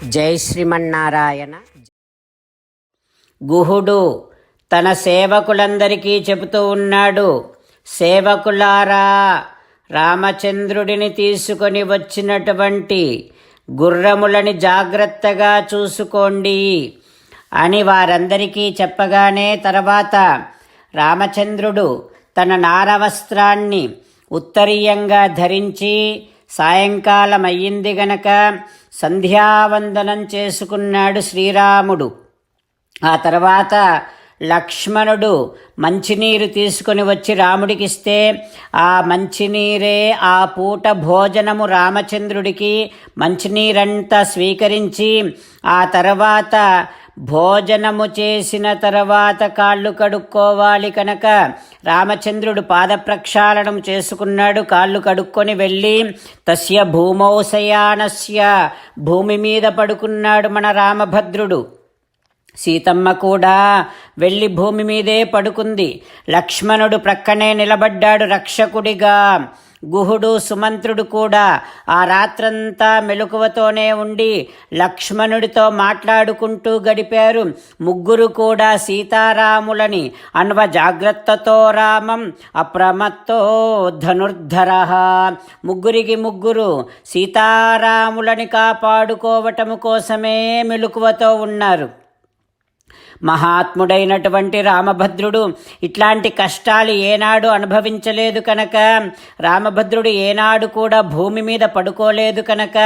జై శ్రీమన్నారాయణ. గుహుడు తన సేవకులందరికీ చెబుతూ ఉన్నాడు సేవకులారా రామచంద్రుడిని తీసుకొని వచ్చినటువంటి గుర్రములని జాగ్రత్తగా చూసుకోండి అని వారందరికీ చెప్పగానే తర్వాత రామచంద్రుడు తన నారవస్త్రాన్ని ఉత్తరీయంగా ధరించి సాయంకాలమయ్యింది గనక సంధ్యావందనం చేసుకున్నాడు శ్రీరాముడు. ఆ తర్వాత లక్ష్మణుడు మంచినీరు తీసుకొని వచ్చి రాముడికిస్తే ఆ మంచినీరే ఆ పూట భోజనము రామచంద్రుడికి మంచినీరంతా స్వీకరించి ఆ తర్వాత భోజనము చేసిన తర్వాత కాళ్ళు కడుక్కోవాలి కనుక రామచంద్రుడు పాద ప్రక్షాళనం చేసుకున్నాడు. కాళ్ళు కడుక్కొని వెళ్ళి తస్య భూమౌ శయానస్య భూమి మీద పడుకున్నాడు మన రామభద్రుడు. సీతమ్మ కూడా వెళ్ళి భూమి మీదే పడుకుంది. లక్ష్మణుడు ప్రక్కనే నిలబడ్డాడు రక్షకుడిగా. గుహుడు సుమంత్రుడు కూడా ఆ రాత్రంతా మెలకువతోనే ఉండి లక్ష్మణుడితో మాట్లాడుకుంటూ గడిపారు. ముగ్గురు కూడా సీతారాములని అన్వ జాగ్రత్తతో రామం అప్రమత్తో ధనుర్ధర. ముగ్గురికి ముగ్గురు సీతారాములని కాపాడుకోవటము కోసమే మెలకువతో ఉన్నారు. మహాత్ముడైనటువంటి రామభద్రుడు ఇట్లాంటి కష్టాలు ఏనాడు అనుభవించలేదు కనుక. రామభద్రుడు ఏనాడు కూడా భూమి మీద పడుకోలేదు కనుక.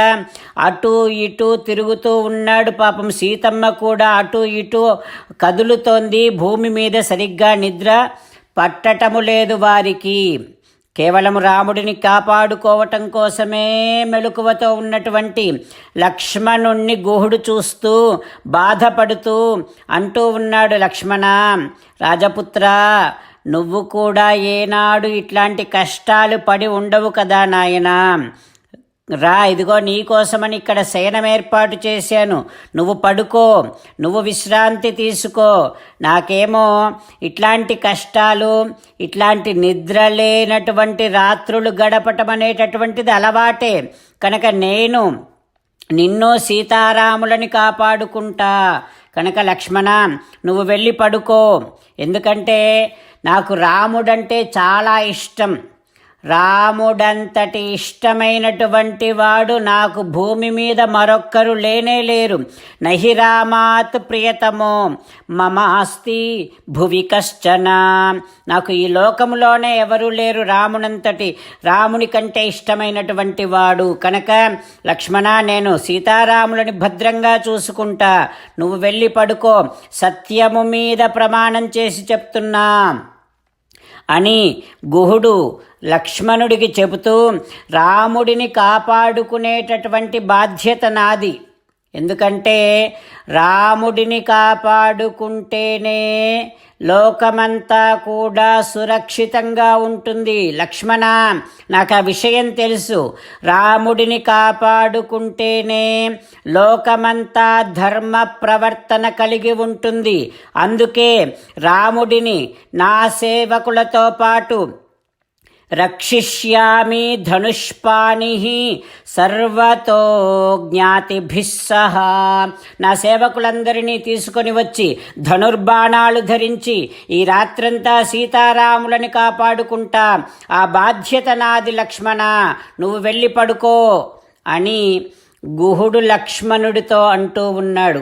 అటు ఇటు తిరుగుతూ ఉన్నాడు పాపం సీతమ్మ కూడా అటు ఇటు కదులుతోంది భూమి మీద సరిగ్గా నిద్ర పట్టటము లేదు వారికి. కేవలం రాముడిని కాపాడుకోవటం కోసమే మెలకువతో ఉన్నటువంటి లక్ష్మణుణ్ణి గుహుడు చూస్తూ బాధపడుతూ అంటూ ఉన్నాడు లక్ష్మణ రాజపుత్ర నువ్వు కూడా ఏనాడు ఇట్లాంటి కష్టాలు పడి ఉండవు కదా నాయనా. రా ఇదిగో నీకోసమని ఇక్కడ శయనం ఏర్పాటు చేశాను. నువ్వు పడుకో నువ్వు విశ్రాంతి తీసుకో. నాకేమో ఇట్లాంటి కష్టాలు ఇట్లాంటి నిద్ర లేనటువంటి రాత్రులు గడపటం అనేటటువంటిది అలవాటే. కనుక నేను నిన్ను సీతారాములని కాపాడుకుంటా. కనుక లక్ష్మణ నువ్వు వెళ్ళి పడుకో. ఎందుకంటే నాకు రాముడంటే చాలా ఇష్టం. రాముడంతటి ఇష్టమైనటువంటి వాడు నాకు భూమి మీద మరొక్కరు లేనే లేరు. నహి రామాత్ ప్రియతమో మమాస్తి భువి కశ్చన. నాకు ఈ లోకంలోనే ఎవరు లేరు రామునంతటి. రాముని కంటే ఇష్టమైనటువంటి వాడు. కనుక లక్ష్మణ నేను సీతారాములని భద్రంగా చూసుకుంటా. నువ్వు వెళ్ళి పడుకో. సత్యము మీద ప్రమాణం చేసి చెప్తున్నా. అని గుహుడు లక్ష్మణుడికి చెబుతూ రాముడిని కాపాడుకునేటటువంటి బాధ్యత నాది. ఎందుకంటే రాముడిని కాపాడుకుంటేనే లోకమంతా కూడా సురక్షితంగా ఉంటుంది. లక్ష్మణ నాకు ఆ విషయం తెలుసు. రాముడిని కాపాడుకుంటేనే లోకమంతా ధర్మ ప్రవర్తన కలిగి ఉంటుంది. అందుకే రాముడిని నా సేవకులతో పాటు రక్షిష్యామి ధనుష్పాణి సర్వతో జ్ఞాతిభిः సహా నా సేవకులందరినీ తీసుకొని వచ్చి ధనుర్బాణాలు ధరించి ఈ రాత్రంతా సీతారాములని కాపాడుకుంటా. ఆ బాధ్యత నాది లక్ష్మణ నువ్వు వెళ్ళి పడుకో అని గుహుడు లక్ష్మణుడితో అంటూ ఉన్నాడు.